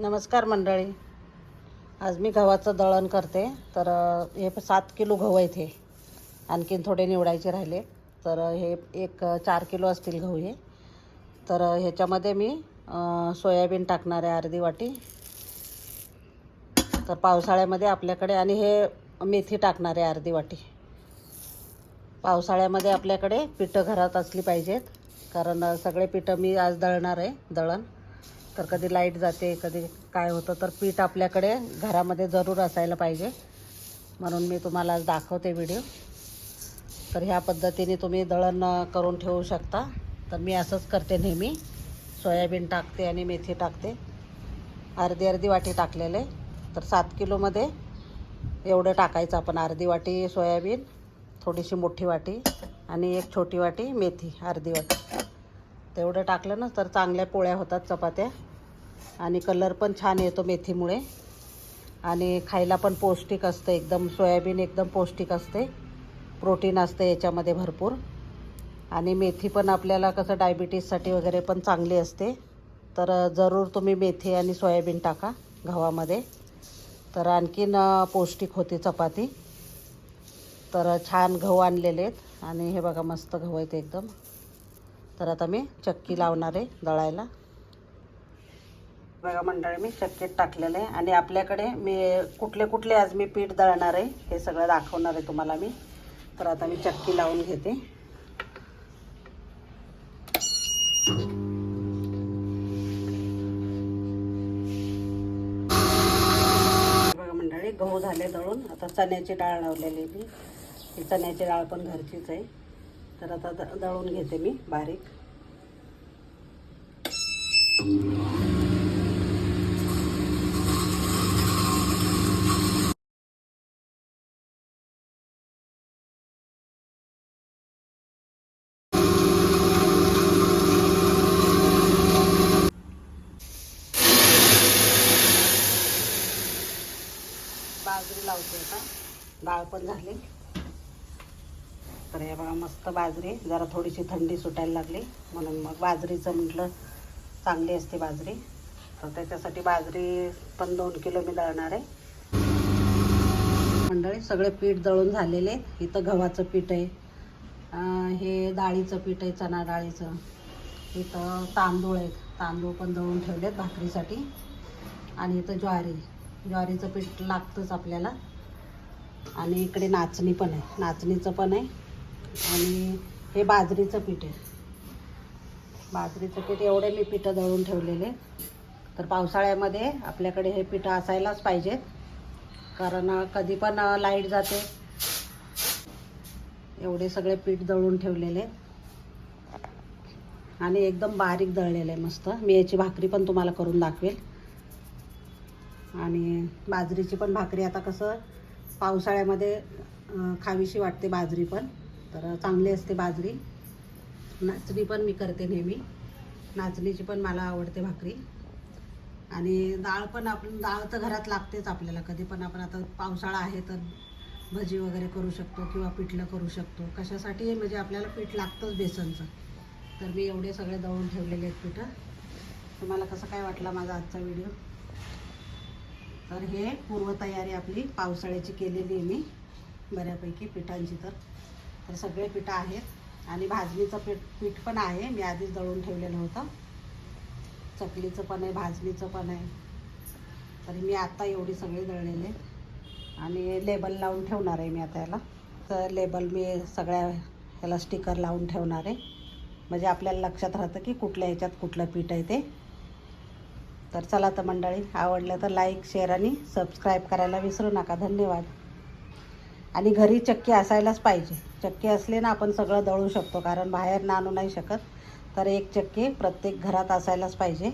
नमस्कार मंडळी. आज मी गव्हाचं दळण करते. तर हे सात किलो गहू आहेत हे. आणखीन थोडे निवडायचे राहिले. तर हे एक चार किलो असतील गहू हे. तर ह्याच्यामध्ये मी सोयाबीन टाकणार आहे अर्धी वाटी. तर पावसाळ्यामध्ये आपल्याकडे आणि हे मेथी टाकणार आहे अर्धी वाटी. पावसाळ्यामध्ये आपल्याकडे पिठं घरात असली पाहिजेत. कारण सगळे पिठं मी आज दळणार आहे दळण. तर कधी लाइट जाते कधी काय होतं तर पीठ आपल्याकडे घरामध्ये जरूर असायला पाहिजे. म्हणून मी तुम्हाला आज दाखवते व्हिडिओ तर ह्या पद्धतीने तुम्ही दळण करून ठेवू शकता. तर मी असंच करते नेहमी. सोयाबीन टाकते आणि मेथी टाकते. अर्धी अर्धी वाटी टाकलेले. तर सात किलोमध्ये एवढं टाकायचं आपण. अर्धी वाटी सोयाबीन थोडीशी मोठी वाटी आणि एक छोटी वाटी मेथी अर्धी वाटी. तेवढं टाकलं ना तर चांगल्या पोळ्या होतात चपात्या. आणि कलर पण छान येतो मेथीमुळे. आणि खायला पण पौष्टिक असतं एकदम सोयाबीन एकदम पौष्टिक असते. प्रोटीन असते याच्यामध्ये भरपूर. आणि मेथी पण आपल्याला कसं डायबिटीजसाठी वगैरे पण चांगली असते. तर जरूर तुम्ही मेथी आणि सोयाबीन टाका गव्हामध्ये. तर आणखीन पौष्टिक होते चपाती. तर छान गहू आणलेले आहेत. आणि हे बघा मस्त गहू आहेत एकदम. तर आता मी चक्की लावणार आहे दळायला. बघा मंडळी मी चक्कीत टाकलेलं आहे. आणि आपल्याकडे मी कुठले कुठले आज मी पीठ दळणार आहे हे सगळं दाखवणार आहे तुम्हाला मी. तर आता मी चक्की लावून घेते. बघा मंडळी गहू झाले दळून. आता चण्याची डाळ लावलेली मी. ही चण्याची डाळ पण घरचीच आहे. तर आता द- दळून घेते मी बारीक बाजरी लावते आता डाळ पण झाली तर हे बघा मस्त बाजरी. जरा थोडीशी थंडी सुटायला लागली. म्हणून मग बाजरीचं म्हटलं चांगली असते बाजरी. तर त्याच्यासाठी बाजरी पण दोन किलो मी दळणार आहे. मंडळी सगळे पीठ दळून झालेले. इथं गव्हाचं पीठ आहे. हे डाळीचं पीठ आहे चणा डाळीचं. इथं तांदूळ आहेत. तांदूळ पण दळून ठेवलेत भाकरीसाठी. आणि इथं ज्वारी. ज्वारीचं पीठ लागतंच आपल्याला. आणि इकडे नाचणी पण आहे. नाचणीचं पण आहे. आणि हे बाजरीचं पीठ आहे. बाजरीचं पीठ एवढे मी पिठं दळून ठेवलेले. तर पावसाळ्यामध्ये आपल्याकडे हे पिठं असायलाच पाहिजेत. कारण कधी पण लाइट जाते. एवढे सगळे पीठ दळून ठेवलेले. आणि एकदम बारीक दळलेलं आहे मस्त. मी याची भाकरी पण तुम्हाला करून दाखवेल. आणि बाजरीची पण भाकरी आता कसं पावसाळ्यामध्ये खावीशी वाटते बाजरी पण. तर चांगली असते बाजरी. नाचणी पण मी करते नेहमी. नाचणीची पण मला आवडते भाकरी. आणि डाळ पण आपण डाळ तर घरात लागतेच आपल्याला. कधी पण आपण आता पावसाळा आहे तर भजी वगैरे करू शकतो किंवा पिठलं करू शकतो. कशासाठी? म्हणजे आपल्याला पीठ लागतंच बेसनचं. तर मी एवढे सगळे दळून ठेवलेले आहेत पिठं. तुम्हाला कसं काय वाटला माझा आजचा व्हिडिओ? तर हे पूर्वतयारी आपली पावसाळ्याची केलेली आहे मी बऱ्यापैकी पिठांची तर. तर सगळे पिठं आहेत आणि भाजणीचं पीठ पीठ पण आहे मी आधीच दळून ठेवलेलं होतं. चकलीचं पण आहे भाजणीचं पण आहे. तरी मी आत्ता एवढी सगळी दळलेले आणि लेबल लावून ठेवणार आहे मी आता याला. तर लेबल मी सगळ्या ह्याला स्टिकर लावून ठेवणार आहे. म्हणजे आपल्याला लक्षात राहतं की कुठल्या ह्याच्यात कुठलं पीठ आहे ते. तर चला तर मंडळी आवडलं तर लाईक शेअर आणि सबस्क्राईब करायला विसरू नका. धन्यवाद. आणि घरी चक्की असायलाच पाहिजे. चक्की असले ना आपण सगळं दळू शकतो कारण बाहेर ना आणू नाही शकत. तर एक चक्की प्रत्येक घरात असायलाच पाहिजे.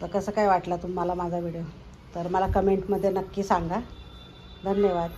तर कसं काय वाटलं तुम्हाला माझा व्हिडिओ तर मला कमेंटमध्ये नक्की सांगा. धन्यवाद.